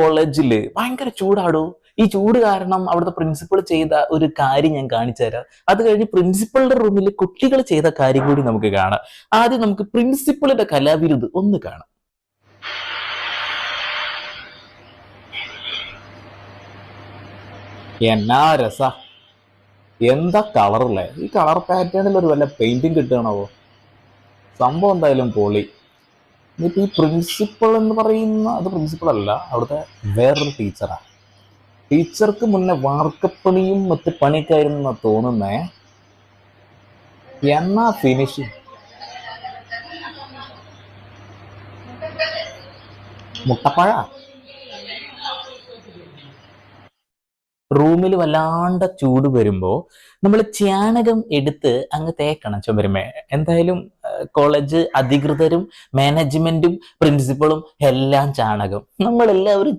കോളേജിൽ ഭയങ്കര ചൂടാടോ? ഈ ചൂട് കാരണം അവിടുത്തെ പ്രിൻസിപ്പൾ ചെയ്ത ഒരു കാര്യം ഞാൻ കാണിച്ചു തരാം. അത് കഴിഞ്ഞ് പ്രിൻസിപ്പളുടെ റൂമിൽ കുട്ടികൾ ചെയ്ത കാര്യം കൂടി നമുക്ക് കാണാം. ആദ്യം നമുക്ക് പ്രിൻസിപ്പളിന്റെ കലാവിരുത് ഒന്ന് കാണാം. എന്നാ രസ? എന്താ കളറല്ലേ ഈ കളർ പാറ്റേണിൽ ഒരു വല്ല പെയിന്റിങ് കിട്ടണവോ സംഭവം എന്തായാലും പൊളി. എന്നിട്ട് ഈ പ്രിൻസിപ്പൾ എന്ന് പറയുന്ന അത് പ്രിൻസിപ്പൾ അല്ല അവിടുത്തെ വേറൊരു ടീച്ചറാണ് ടീച്ചർക്ക് മുന്നേ വാർക്കപ്പണിയും മറ്റ് പണിയൊക്കെ ആയിരുന്നു തോന്നുന്നേ. എന്നാ ഫിനിഷിങ് മുട്ടപ്പഴ? റൂമിൽ വല്ലാണ്ട ചൂട് വരുമ്പോ നമ്മൾ ചാണകം എടുത്ത് അങ്ങ് തേക്കണം ചുമരുമേ എന്തായാലും കോളേജ് അധികൃതരും മാനേജ്മെന്റും പ്രിൻസിപ്പളും എല്ലാം ചാണകം. നമ്മളെല്ലാവരും